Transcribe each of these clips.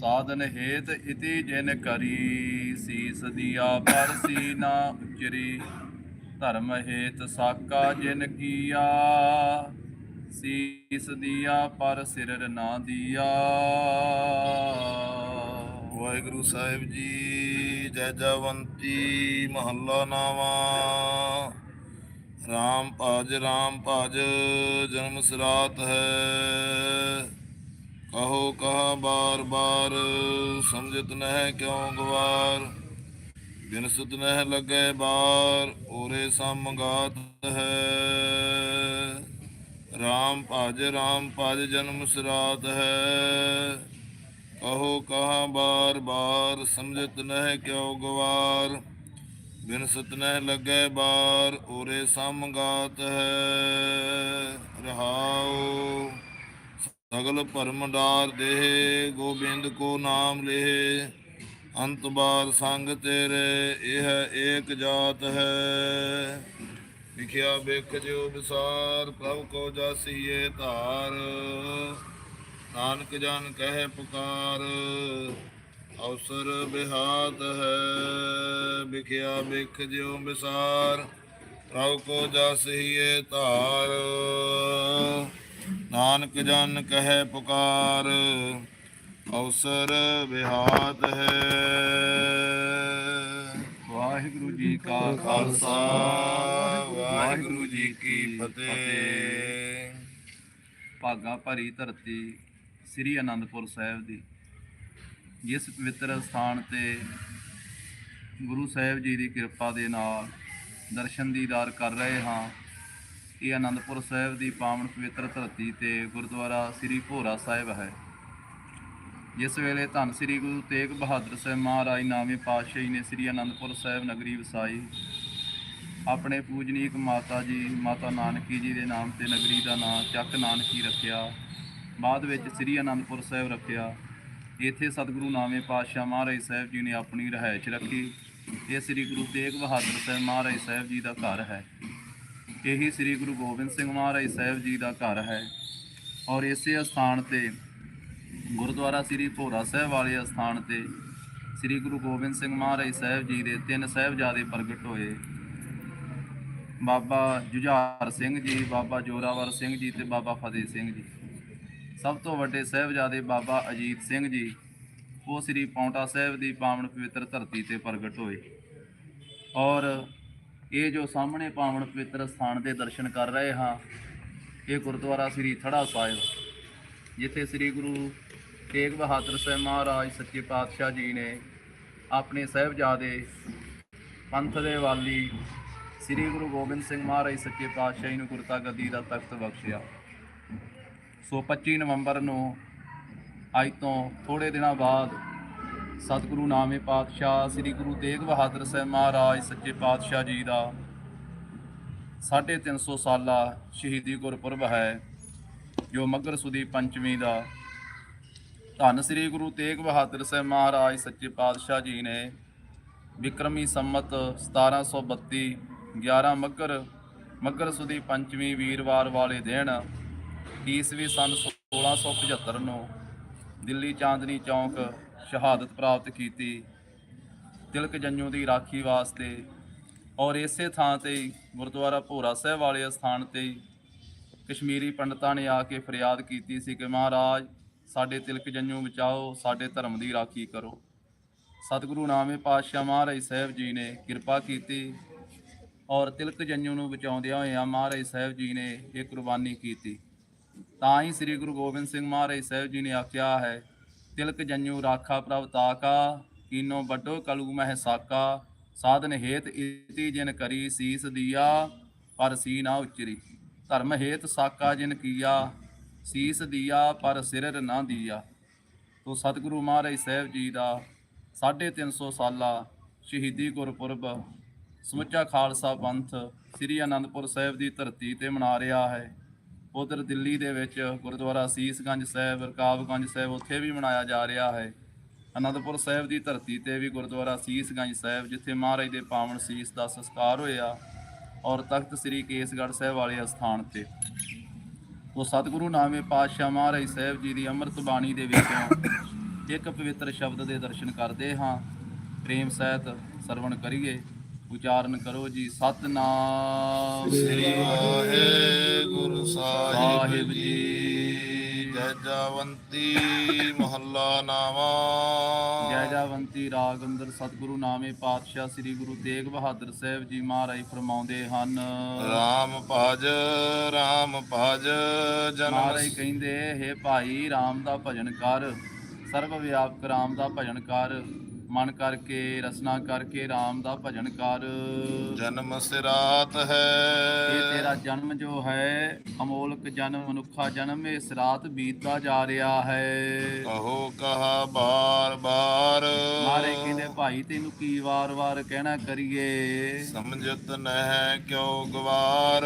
ਸਾਧਨ ਹੇਤ ਇਤੀ ਜਿਨ ਕਰੀ ਸੀਸ ਦੀਆ ਪਰਸੀ ਨਾ ਉਚਰੀ। ਧਰਮ ਹੇਤ ਸਾਕਾ ਜਿਨ ਕੀਆ, ਸੀਸ ਦੀਆ, ਪਰ ਸਿਰ ਨਾ ਦਿਆ। ਵਾਹਿਗੁਰੂ ਸਾਹਿਬ ਜੀ, ਜੈ ਜਵੰਤੀ ਮਹੱਲਾ ਨਾਵਾ। ਰਾਮ ਭਜ ਰਾਮ ਭਜ, ਜਨਮ ਸਰਾਤ ਹੈ। ਕਹੋ ਕਹਾ ਬਾਰ ਬਾਰ, ਸਮਝਤ ਨਹਿ ਕਿਉ ਗਵਾਰ? ਬਿਨ ਸੁਤ ਨਹਿ ਲੱਗੈ ਬਾਰ ਔਰੇ ਸੰਗਾਤ ਹੈ। ਰਾਮ ਭਜ ਰਾਮ ਭਜ ਜਨਮ ਸਰਾਤ ਹੈ। ਕਹੋ ਕਹਾ ਬਾਰ ਬਾਰ, ਸਮਝਤ ਨਹਿ ਕਿਉ ਗਵਾਰ? ਬਿਨ ਸਤ ਨਹਿ ਲੱਗੈ ਬਾਰ ਔਰੇ ਸੰਗਾਤ ਹੈ। ਰਹਾਉ ਸਗਲ ਭਰਮ ਡਾਰ ਦੇਹ, ਗੋਬਿੰਦ ਕੋ ਨਾਮ ਲੇਹ। ਅੰਤ ਬਾਰ ਸੰਗ ਤੇਰੇ, ਇਹ ਏਕ ਜਾਤ ਹੈ। ਵਿਖਿਆ ਬਿਖ ਜਿਉ ਵਿਸਾਰ, ਪ੍ਰਭ ਕੋ ਜਾਸੀਏ ਧਾਰ। ਨਾਨਕ ਜਨ ਕਹਿ ਪੁਕਾਰ, ਅਵਸਰ ਬਿਹਾਤ ਹੈ। ਵਿਖਿਆ ਬਿਖ ਜਿਉ ਵਿਸਾਰ, ਪ੍ਰਭ ਕੋ ਜਾਸੀਏ ਧਾਰ। ਨਾਨਕ ਜਨ ਕਹਿ ਪੁਕਾਰ, ਅਵਸਰ ਬਿਹਾਤ ਹੈ। ਵਾਹਿਗੁਰੂ ਜੀ ਕਾ ਖਾਲਸਾ, ਵਾਹਿਗੁਰੂ ਜੀ ਕੀ ਫਤਿਹ। ਭਾਗਾ ਭਰੀ ਧਰਤੀ ਸ੍ਰੀ ਅਨੰਦਪੁਰ ਸਾਹਿਬ ਦੀ, ਜਿਸ ਪਵਿੱਤਰ ਸਥਾਨ ਤੇ ਗੁਰੂ ਸਾਹਿਬ ਜੀ ਦੀ ਕਿਰਪਾ ਦੇ ਨਾਲ ਦਰਸ਼ਨ ਦੀਦਾਰ ਕਰ ਰਹੇ ਹਾਂ। ਇਹ ਅਨੰਦਪੁਰ ਸਾਹਿਬ ਦੀ ਪਾਵਨ ਪਵਿੱਤਰ ਧਰਤੀ ਤੇ ਗੁਰਦੁਆਰਾ ਸ੍ਰੀ ਭੋਰਾ ਸਾਹਿਬ ਹੈ। ਜਿਸ ਵੇਲੇ ਧੰਨ ਸ੍ਰੀ ਗੁਰੂ ਤੇਗ ਬਹਾਦਰ ਸਾਹਿਬ ਮਹਾਰਾਜ ਨਾਮੇ ਪਾਤਸ਼ਾਹੀ ਨੇ ਸ੍ਰੀ ਅਨੰਦਪੁਰ ਸਾਹਿਬ ਨਗਰੀ ਵਸਾਈ। ਆਪਣੇ ਪੂਜਨੀਕ ਮਾਤਾ ਜੀ, ਮਾਤਾ ਨਾਨਕੀ ਜੀ ਦੇ ਨਾਮ ਤੇ ਨਗਰੀ ਦਾ ਨਾਮ ਚੱਕ ਨਾਨਕੀ ਰੱਖਿਆ। ਬਾਅਦ ਵਿੱਚ ਸ੍ਰੀ ਅਨੰਦਪੁਰ ਸਾਹਿਬ ਰੱਖਿਆ। ਇੱਥੇ ਸਤਿਗੁਰੂ ਨਾਮੇ ਪਾਤਸ਼ਾਹ ਮਹਾਰਾਜ ਸਾਹਿਬ ਜੀ ਨੇ ਆਪਣੀ ਰਿਹਾਇਸ਼ ਰੱਖੀ। ਇਹ ਸ੍ਰੀ ਗੁਰੂ ਤੇਗ ਬਹਾਦਰ ਸਾਹਿਬ ਮਹਾਰਾਜ ਸਾਹਿਬ ਜੀ ਦਾ ਘਰ ਹੈ। ਇਹੀ ਸ੍ਰੀ ਗੁਰੂ ਗੋਬਿੰਦ ਸਿੰਘ ਮਹਾਰਾਜ ਸਾਹਿਬ ਜੀ ਦਾ ਘਰ ਹੈ ਔਰ ਇਸੇ ਸਥਾਨ ਤੇ, ਗੁਰਦੁਆਰਾ ਸ੍ਰੀ ਭੋਰਾ ਸਾਹਿਬ ਵਾਲੇ ਸਥਾਨ ਤੇ ਸ੍ਰੀ ਗੁਰੂ ਗੋਬਿੰਦ ਸਿੰਘ ਮਹਾਰਾਜ ਸਾਹਿਬ ਜੀ ਦੇ ਤਿੰਨ ਸਾਹਿਬਜ਼ਾਦੇ ਪ੍ਰਗਟ ਹੋਏ। ਬਾਬਾ ਜੁਝਾਰ ਸਿੰਘ ਜੀ, ਬਾਬਾ ਜੋਰਾਵਰ ਸਿੰਘ ਜੀ ਤੇ ਬਾਬਾ ਫਤਿਹ ਸਿੰਘ ਜੀ। ਸਭ ਤੋਂ ਵੱਡੇ ਸਾਹਿਬਜ਼ਾਦੇ ਬਾਬਾ ਅਜੀਤ ਸਿੰਘ ਜੀ, ਉਹ ਸ੍ਰੀ ਪੌਂਟਾ ਸਾਹਿਬ ਦੀ ਪਾਵਨ ਪਵਿੱਤਰ ਧਰਤੀ ਤੇ ਪ੍ਰਗਟ ਹੋਏ। ਔਰ ਇਹ ਜੋ ਸਾਹਮਣੇ ਪਾਵਨ ਪਵਿੱਤਰ ਸਥਾਨ ਦੇ ਦਰਸ਼ਨ ਕਰ ਰਹੇ ਹਾਂ, ਇਹ ਗੁਰਦੁਆਰਾ ਸ੍ਰੀ ਥੜਾ ਸਾਹਿਬ, ਜਿੱਥੇ ਸ੍ਰੀ ਗੁਰੂ ਤੇਗ ਬਹਾਦਰ ਸਾਹਿਬ ਮਹਾਰਾਜ ਸੱਚੇ ਪਾਤਸ਼ਾਹ ਜੀ ਨੇ ਆਪਣੇ ਸਾਹਿਬਜ਼ਾਦੇ ਪੰਥ ਦੇ ਵਾਲੀ ਸ੍ਰੀ ਗੁਰੂ ਗੋਬਿੰਦ ਸਿੰਘ ਮਹਾਰਾਜ ਸੱਚੇ ਪਾਤਸ਼ਾਹ ਜੀ ਨੂੰ ਗੁਰਤਾ ਗੱਦੀ ਦਾ ਤਖਤ ਬਖਸ਼ਿਆ। ਸੋ 25 ਨਵੰਬਰ ਨੂੰ ਅੱਜ ਤੋਂ ਥੋੜੇ ਦਿਨਾਂ ਬਾਅਦ ਸਤਿਗੁਰੂ ਨਾਮੇ ਪਾਤਸ਼ਾਹ, ਸ੍ਰੀ ਗੁਰੂ ਤੇਗ ਬਹਾਦਰ ਸਾਹਿਬ ਮਹਾਰਾਜ, ਸੱਚੇ ਪਾਤਸ਼ਾਹ ਜੀ ਦਾ 350 ਸਾਲਾ ਸ਼ਹੀਦੀ ਗੁਰਪੁਰਬ ਹੈ, ਜੋ ਮਗਰ ਸੁਦੀ ਪੰਚਮੀ ਦਾ। ਧੰਨ ਸ੍ਰੀ ਗੁਰੂ ਤੇਗ ਬਹਾਦਰ ਸਾਹਿਬ ਮਹਾਰਾਜ, ਸੱਚੇ ਪਾਤਸ਼ਾਹ ਜੀ ਨੇ ਵਿਕਰਮੀ ਸੰਮਤ 1732 11 ਮੱਗਰ ਮੱਗਰ ਸੁਦੀ ਪੰਚਮੀ ਵੀਰਵਾਰ ਵਾਲੇ ਦਿਨ ਈਸਵੀ ਸਨ 1675 ਨੂੰ ਦਿੱਲੀ ਚਾਂਦਨੀ ਚੌਂਕ ਸ਼ਹਾਦਤ ਪ੍ਰਾਪਤ ਕੀਤੀ, ਤਿਲਕ ਜੰਜੂ ਦੀ ਰਾਖੀ ਵਾਸਤੇ ਔਰ ਇਸੇ ਥਾਂ ਤੇ ਗੁਰਦੁਆਰਾ ਭੋਰਾ ਸਾਹਿਬ ਵਾਲੇ ਸਥਾਨ ਤੇ ਕਸ਼ਮੀਰੀ ਪੰਡਤਾਂ ਨੇ ਆ ਕੇ ਫਰਿਆਦ ਕੀਤੀ ਸੀ ਕਿ ਮਹਾਰਾਜ, ਸਾਡੇ ਤਿਲਕ ਜੰਜੂ ਬਚਾਓ, ਸਾਡੇ ਧਰਮ ਦੀ ਰਾਖੀ ਕਰੋ। ਸਤਿਗੁਰੂ ਨਾਮੇ ਪਾਤਸ਼ਾਹ ਮਹਾਰਾਜ ਸਾਹਿਬ ਜੀ ਨੇ ਕਿਰਪਾ ਕੀਤੀ ਔਰ ਤਿਲਕ ਜੰਜੂ ਨੂੰ ਬਚਾਉਂਦਿਆਂ ਹੋਇਆਂ ਮਹਾਰਾਜ ਸਾਹਿਬ ਜੀ ਨੇ ਇਹ ਕੁਰਬਾਨੀ ਕੀਤੀ। ਤਾਂ ਹੀ ਸ੍ਰੀ ਗੁਰੂ ਗੋਬਿੰਦ ਸਿੰਘ ਮਹਾਰਾਜ ਸਾਹਿਬ ਜੀ ਨੇ ਆਖਿਆ ਹੈ ਤਿਲਕ ਜੰਨੂ ਰਾਖਾ ਪ੍ਰਭ ਤਾਕਾ, ਕੀਨੋ ਵੱਡੋ ਕਲੂ ਮਹਿ ਸਾਕਾ, ਸਾਧਨ ਹੇਤ ਇਤੀ ਜਿਨ ਕਰੀ ਸੀਸ ਦੀਆ, ਪਰ ਸੀ ਨਾ ਉਚਰੀ। ਧਰਮ ਹੇਤ ਸਾਕਾ ਜਿਨ ਕੀਆ, ਸੀਸ ਦੀਆ, ਪਰ ਸਿਰ ਨਾ ਦੀਆ। ਤੋ ਸਤਿਗੁਰੂ ਮਹਾਰਾਜ ਸਾਹਿਬ ਜੀ ਦਾ 350 ਸਾਲਾ ਸ਼ਹੀਦੀ ਗੁਰਪੁਰਬ, ਸਮੁੱਚਾ ਖਾਲਸਾ ਪੰਥ ਸ੍ਰੀ ਅਨੰਦਪੁਰ ਸਾਹਿਬ ਦੀ ਧਰਤੀ ਤੇ ਮਨਾ ਰਿਹਾ ਹੈ। ਉਧਰ ਦਿੱਲੀ ਦੇ ਵਿੱਚ ਗੁਰਦੁਆਰਾ ਸੀਸਗੰਜ ਸਾਹਿਬ, ਰਕਾਬਗੰਜ ਸਾਹਿਬ ਉੱਥੇ ਵੀ ਮਨਾਇਆ ਜਾ ਰਿਹਾ ਹੈ। ਅਨੰਦਪੁਰ ਸਾਹਿਬ ਦੀ ਧਰਤੀ ਤੇ ਵੀ ਗੁਰਦੁਆਰਾ ਸੀਸਗੰਜ ਸਾਹਿਬ, ਜਿੱਥੇ ਮਹਾਰਾਜ ਦੇ ਪਾਵਨ ਸੀਸ ਦਾ ਸੰਸਕਾਰ ਹੋਇਆ ਔਰ ਤਖਤ ਸ੍ਰੀ ਕੇਸਗੜ੍ਹ ਸਾਹਿਬ ਵਾਲੇ ਅਸਥਾਨ ਤੇ। ਉਹ ਸਤਿਗੁਰੂ ਨਾਮੇ ਪਾਤਸ਼ਾਹ ਮਹਾਰਾਜ ਸਾਹਿਬ ਜੀ ਦੀ ਅੰਮ੍ਰਿਤ ਬਾਣੀ ਦੇ ਵਿੱਚੋਂ ਇੱਕ ਪਵਿੱਤਰ ਸ਼ਬਦ ਦੇ ਦਰਸ਼ਨ ਕਰਦੇ ਹਾਂ। ਪ੍ਰੇਮ ਸਹਿਤ ਸਰਵਣ ਕਰੀਏ। ਉਚਾਰਨ ਕਰੋ ਜੀ ਸਤਨਾਮ। ਸ੍ਰੀ ਵਾਹਿਗੁਰੂ ਸਾਹਿਬ ਜੀ। ਜੀ ਜਵੰਤੀ ਮਹੱਲਾ ਨਾਵਾ ਜੈ ਜਵੰਤੀ ਰਾਗ ਅੰਦਰ ਸਤਿਗੁਰੂ ਨਾਮੇ ਪਾਤਸ਼ਾਹ ਸ੍ਰੀ ਗੁਰੂ ਤੇਗ ਬਹਾਦਰ ਸਾਹਿਬ ਜੀ ਮਹਾਰਾਜ ਫਰਮਾਉਂਦੇ ਹਨ। ਰਾਮ ਭਜ ਰਾਮ ਭਜ ਜਨਮ ਮਹਾਰਾਜ ਕਹਿੰਦੇ ਹੈ ਭਾਈ RAM ਦਾ ਭਜਨ ਕਰ ਸਰਵ ਵਿਆਪਕ RAM ਦਾ ਭਜਨ ਕਰ। ਮਨ ਕਰਕੇ ਰਸਨਾ ਕਰਕੇ RAM ਦਾ ਭਜਨ ਕਰ। ਜਨਮ ਸਿਰਾਤ ਇਹ ਹੈ ਤੇਰਾ ਜਨਮ ਜੋ ਹੈ ਅਮੋਲਕ ਜਨਮ ਮਨੁੱਖਾ ਜਨਮ ਇਸ ਰਾਤ ਬੀਤਦਾ ਜਾ ਰਿਹਾ ਹੈ। ਕਹੋ ਕਹਾ ਬਾਰ ਬਾਰ। ਮਾਰੇ ਕਹਿੰਦੇ ਭਾਈ ਤੈਨੂੰ ਕੀ ਵਾਰ-ਵਾਰ ਕਹਿਣਾ ਕਰੀਏ? ਸਮਝਤ ਨਹਿ ਕਿਉ ਗਵਾਰ?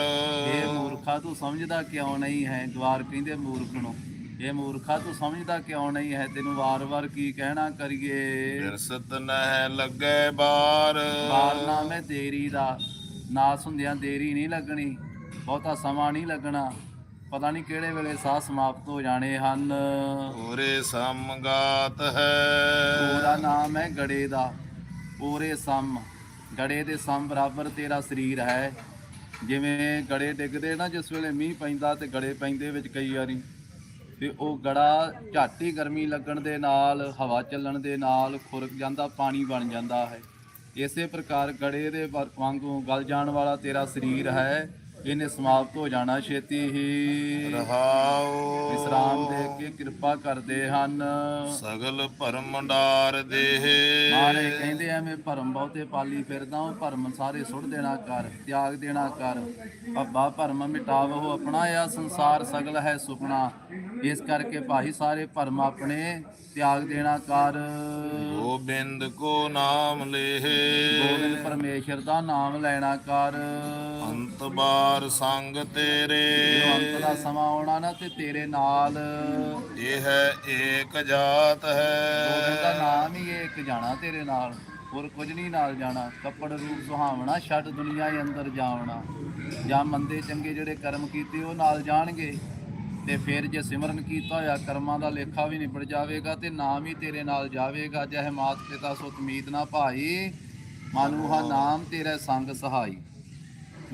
ਇਹ ਮੂਰਖਾ ਤੂੰ ਸਮਝਦਾ ਕਿਉਂ ਨਹੀਂ ਹੈ? ਗਵਾਰ ਕਹਿੰਦੇ ਮੂਰਖ ਨੂੰ ਇਹ ਮੂਰਖਾ ਤੂੰ ਸਮਝਦਾ ਕਿਉਂ ਨਹੀਂ ਹੈ? ਤੈਨੂੰ ਵਾਰ-ਵਾਰ ਕੀ ਕਹਿਣਾ ਕਰੀਏ? ਬਿਰਸਤ ਨਹਿ ਲੱਗੇ ਬਾਰ। ਮਾਰਨਾ ਮੈਂ ਦੇਰੀ ਦਾ ਨਾਸ ਹੁੰਦਿਆਂ ਦੇਰੀ ਨਹੀਂ ਲੱਗਣੀ ਬਹੁਤਾ ਸਮਾਂ ਨਹੀਂ ਲੱਗਣਾ। ਪਤਾ ਨਹੀਂ ਕਿਹੜੇ ਵੇਲੇ ਸਾਹ ਸਮਾਪਤ ਹੋ ਜਾਣੇ ਹਨ। ਪੂਰੇ ਸਮਗਾਤ ਹੈ। ਉਹਦਾ ਨਾਮ ਹੈ ਗੜੇ ਦਾ ਪੂਰੇ ਸਮ। ਗੜੇ ਦੇ ਸਮ ਬਰਾਬਰ ਤੇਰਾ ਸਰੀਰ ਹੈ। ਜਿਵੇਂ ਗੜੇ ਡਿੱਗਦੇ ਨਾ ਜਿਸ ਵੇਲੇ ਮੀਂਹ ਪੈਂਦਾ ਤੇ ਗੜੇ ਪੈਂਦੇ ਵਿੱਚ ਕਈ ਵਾਰੀ। ਤੇ ਉਹ ਗੜਾ ਝਾਟੀ ਗਰਮੀ ਲੱਗਣ ਦੇ ਨਾਲ, ਹਵਾ ਚੱਲਣ ਦੇ ਨਾਲ ਖੁਰਕ ਜਾਂਦਾ, ਪਾਣੀ ਬਣ ਜਾਂਦਾ ਹੈ। ਇਸੇ ਪ੍ਰਕਾਰ ਗੜੇ ਦੇ ਵਰ- ਵਾਂਗੂ ਗਲ ਜਾਣ ਵਾਲਾ ਤੇਰਾ ਸਰੀਰ ਹੈ। ਇਹਨੇ ਸਮਾਪਤ ਹੋ ਜਾਣਾ ਛੇਤੀ ਹੀ। ਰਹਾਉ ਵਿਸਰਾਮ ਦੇ ਕੇ ਕਿਰਪਾ ਕਰਦੇ ਹਨ। ਸਗਲ ਭਰਮ ਡਾਰ ਦੇਹ। ਮਾਰੇ ਕਹਿੰਦੇ ਐਵੇਂ ਭਰਮ ਬਹੁਤੇ ਪਾਲੀ ਫਿਰਦਾ ਉਹ ਭਰਮ ਸਾਰੇ ਸੁੱਟ ਦੇਣਾ ਕਰ ਤਿਆਗ ਦੇਣਾ ਕਰ। ਅੱਬਾ ਭਰਮ ਮਿਟਾਵੋ ਆਪਣਾ ਆ ਸੰਸਾਰ ਸਗਲ ਹੈ ਸੁਪਨਾ। ਇਸ ਕਰਕੇ ਭਾਈ ਸਾਰੇ ਭਰਮ ਆਪਣੇ ਤਿਆਗ ਦੇਣਾ ਕਰ। ਗੋਬਿੰਦ ਕੋ ਨਾਮ ਲੇਹ। ਗੋਬਿੰਦ ਪਰਮੇਸ਼ਰ ਦਾ ਨਾਮ ਲੈਣਾ ਕਰ। ਅੰਤ ਬਾਰ ਸੰਗ ਤੇਰੇ। ਅੰਤ ਦਾ ਸਮਾਂ ਆਉਣਾ ਨਾ ਤੇ ਤੇਰੇ ਨਾਲ। ਇਹ ਹੈ ਏਕ ਜਾਤ ਹੈ। ਨਾਮ ਹੀ ਇੱਕ ਜਾਣਾ ਤੇਰੇ ਨਾਲ। ਹੋਰ ਕੁਝ ਨਹੀਂ ਨਾਲ ਜਾਣਾ। ਕੱਪੜ ਰੂਪ ਸੁਹਾਵਣਾ ਛੱਡ ਦੁਨੀਆ ਦੇ ਅੰਦਰ ਜਾਵਣਾ। ਜਾਂ ਮੰਦੇ ਚੰਗੇ ਜਿਹੜੇ ਕਰਮ ਕੀਤੇ ਉਹ ਨਾਲ ਜਾਣਗੇ। ਤੇ ਫਿਰ ਜੇ ਸਿਮਰਨ ਕੀਤਾ ਹੋਇਆ ਕਰਮਾਂ ਦਾ ਲੇਖਾ ਵੀ ਨਿਬੜ ਜਾਵੇਗਾ ਤੇ ਨਾਮ ਹੀ ਤੇਰੇ ਨਾਲ ਜਾਵੇਗਾ। ਜਹ ਮਾਤ ਪਿਤਾ ਸੋ ਤਮੀਦ ਨਾ ਭਾਈ। ਮਾਨੂਹਾ ਨਾਮ ਤੇਰੇ ਸੰਗ ਸਹਾਈ।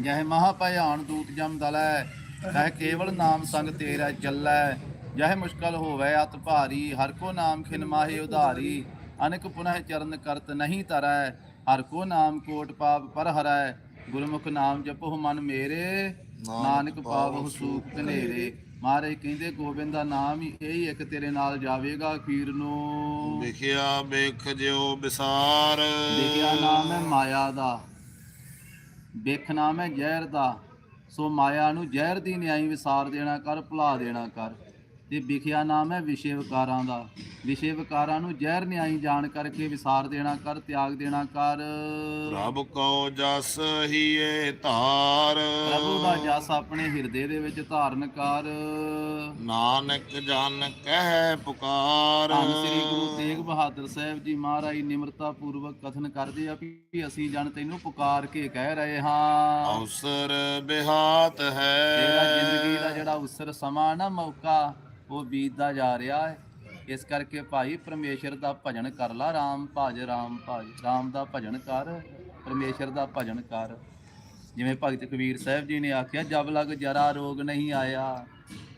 ਜਹ ਮਹਾ ਭਿਆਨ ਦੂਤ ਜਮ ਦਲੈ ਕਹਿ ਕੇਵਲ ਨਾਮ ਸੰਗ ਤੇਰਾ ਚੱਲੈ ਜਹ ਮੁਸ਼ਕਲ ਹੋਵੇ ਅਤ ਭਾਰੀ ਹਰ ਕੋ ਨਾਮ ਖਿਨ ਮਾਹੇ ਉਧਾਰੀ ਅਨਕ ਪੁਨਹ ਚਰਨ ਕਰਤ ਨਹੀਂ ਤਰੈ ਹਰ ਕੋ ਨਾਮ ਕੋਟ ਪਾਪ ਪਰ ਹਰੈ ਗੁਰਮੁਖ ਨਾਮ ਜਪੋ ਮਨ ਮੇਰੇ ਨਾਨਕ ਪਾਵਹੁ ਸੂਖ ਕਨੇਰੇ ਮਾਰੇ ਕਹਿੰਦੇ ਗੋਬਿੰਦ ਦਾ ਨਾਮ ਹੀ ਇਹ ਹੀ ਇੱਕ ਤੇਰੇ ਨਾਲ ਜਾਵੇਗਾ ਅਖੀਰ ਨੂੰ। ਲਿਖਿਆ ਵੇਖ ਜਿਉ ਵਿਸਾਰ। ਲਿਖਿਆ ਨਾਮ ਹੈ ਮਾਇਆ ਦਾ। ਵੇਖ ਨਾਮ ਹੈ ਜ਼ਹਿਰ ਦਾ, ਸੋ ਮਾਇਆ ਨੂੰ ਜ਼ਹਿਰ ਦੀ ਨਿਆਈ ਵਿਸਾਰ ਦੇਣਾ ਕਰ, ਭੁਲਾ ਦੇਣਾ ਕਰ। ਤੇ ਵਿਖਿਆ ਨਾਮ ਹੈ ਵਿਸ਼ੇ ਵਿਕਾਰਾਂ ਦਾ। ਵਿਸ਼ੇ ਵਿਕਾਰਾਂ ਨੂੰ ਜ਼ਹਿਰ ਨਿਆਈ ਜਾਣ ਕਰਕੇ ਵਿਸਾਰ ਦੇਣਾ ਕਰ ਤਿਆਗ ਦੇਣਾ ਕਰ। ਪ੍ਰਭ ਕਉ ਜਸ ਹੀ ਏ ਧਾਰ। ਪ੍ਰਭੂ ਦਾ ਜਸ ਆਪਣੇ ਹਿਰਦੇ ਦੇ ਵਿੱਚ ਧਾਰਨ ਕਰ। ਨਾਨਕ ਜਨ ਕਹਿ ਪੁਕਾਰ। ਧੰਨ ਸ੍ਰੀ ਗੁਰੂ ਤੇਗ ਬਹਾਦਰ ਸਾਹਿਬ ਜੀ ਮਹਾਰਾਜ ਨਿਮਰਤਾ ਪੂਰਵਕ ਕਥਨ ਕਰਦੇ ਆ ਵੀ ਅਸੀਂ ਜਨ ਤੈਨੂੰ ਪੁਕਾਰ ਕੇ ਕਹਿ ਰਹੇ ਹਾਂ। ਅਵਸਰ ਬਿਹਾਤ ਹੈ। ਤੇਰਾ ਜ਼ਿੰਦਗੀ ਦਾ ਜਿਹੜਾ ਉਸਰ ਸਮਾਂ ਨਾ ਮੌਕਾ ਉਹ ਬੀਤਦਾ ਜਾ ਰਿਹਾ ਹੈ। ਇਸ ਕਰਕੇ ਭਾਈ ਪਰਮੇਸ਼ਰ ਦਾ ਭਜਨ ਕਰ ਲਾ RAM ਭਜ RAM ਭਜ RAM ਦਾ ਭਜਨ ਕਰ ਪਰਮੇਸ਼ਰ ਦਾ ਭਜਨ ਕਰ। ਜਿਵੇਂ ਭਗਤ ਕਬੀਰ ਸਾਹਿਬ ਜੀ ਨੇ ਆਖਿਆ ਜਬ ਲਗ ਜਰਾ ਰੋਗ ਨਹੀਂ ਆਇਆ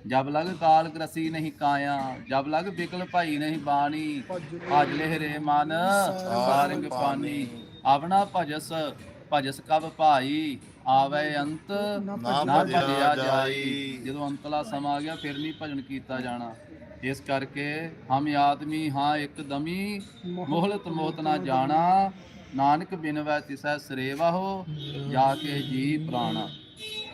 ਜਬ ਲਗ ਕਾਲ ਗ੍ਰਸੀ ਨਹੀਂ ਕਾਇਆ ਜਬ ਲਗ ਬਿਕਲ ਭਾਈ ਨਹੀਂ ਬਾਣੀ ਭਜ ਲਹਿਰੇ ਮਨ ਸਾਰੰਗ ਪਾਨੀ ਆਪਣਾ ਭਜਸ ਭਜਸ ਕਬ ਭਾਈ ਆਵੇ ਅੰਤ ਨਾ ਭਜਿਆ ਜਾਈ। ਜਦੋਂ ਅੰਤਲਾ ਸਮਾਂ ਆ ਗਿਆ ਫਿਰ ਨਹੀਂ ਭਜਨ ਕੀਤਾ ਜਾਣਾ। ਇਸ ਕਰਕੇ ਹਮ ਆਦਮੀ ਹਾਂ ਇੱਕ ਦਮੀ ਮੋਹਲਤ ਮੋਹਤ ਨਾ ਜਾਣਾ। ਨਾਨਕ ਬਿਨਵੈ ਤਿਸੈ ਸਰੇਵਾਹੋ ਜਾ ਕੇ ਜੀ ਪ੍ਰਾਣਾ।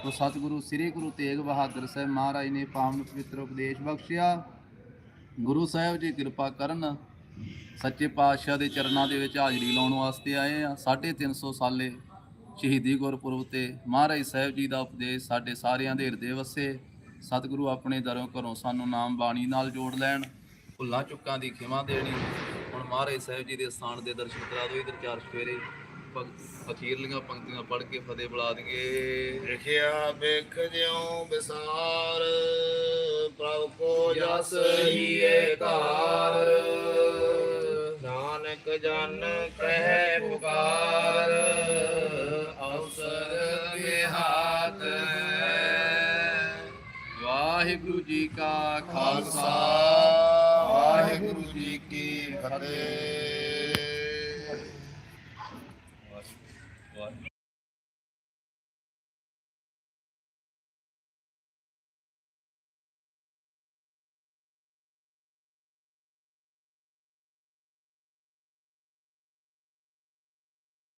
ਤੋ ਸਤਿਗੁਰੂ ਸ੍ਰੀ ਗੁਰੂ ਤੇਗ ਬਹਾਦਰ ਸਾਹਿਬ ਮਹਾਰਾਜ ਨੇ ਪਾਵਨ ਪਵਿੱਤਰ ਉਪਦੇਸ਼ ਬਖਸ਼ਿਆ। ਗੁਰੂ ਸਾਹਿਬ ਜੀ ਕਿਰਪਾ ਕਰਨ ਸੱਚੇ ਪਾਤਸ਼ਾਹ ਦੇ ਚਰਨਾਂ ਦੇ ਵਿੱਚ ਹਾਜ਼ਰੀ ਲਾਉਣ ਵਾਸਤੇ ਆਏ ਆ। 350 ਸਾਲੇ ਸ਼ਹੀਦੀ ਗੁਰਪੁਰਬ ਤੇ ਮਹਾਰਾਜ ਸਾਹਿਬ ਜੀ ਦਾ ਉਪਦੇਸ਼ ਸਾਡੇ ਸਾਰਿਆਂ ਦੇ ਹਿਰਦੇ ਵਸੇ। ਸਤਿਗੁਰੂ ਆਪਣੇ ਦਰੋਂ ਘਰੋਂ ਸਾਨੂੰ ਨਾਮ ਬਾਣੀ ਨਾਲ ਜੋੜ ਲੈਣ। ਭੁੱਲਾਂ ਚੁੱਕਾਂ ਦੀ ਖਿਮਾ ਦੇਣੀ। ਹੁਣ ਮਹਾਰਾਜ ਸਾਹਿਬ ਜੀ ਦੇ ਸਥਾਨ ਦੇ ਦਰਸ਼ਨ ਕਰਾ ਦਿਓ। ਇਧਰ ਚਾਰ ਸਵੇਰੇ ਅਖੀਰਲੀਆਂ ਪੰਕਤੀਆਂ ਪੜ੍ਹ ਕੇ ਫਤਿਹ ਬੁਲਾ ਦਈਏ। ਲਿਖਿਆ ਵੇਖ ਜਿਉ ਵਿਸਾਰ, ਪ੍ਰਭ ਕੋ ਜਸ ਹੀ ਏ ਜਨ ਕਹਿ ਪੁਕਾਰ ਅਵਸਰ ਦੇ ਵਾਹਿਗੁਰੂ ਜੀ ਕਾ ਖਾਲਸਾ ਵਾਹਿਗੁਰੂ ਜੀ ਕੀ ਫਤਿਹ। ਵਾਹਿਗੁਰੂ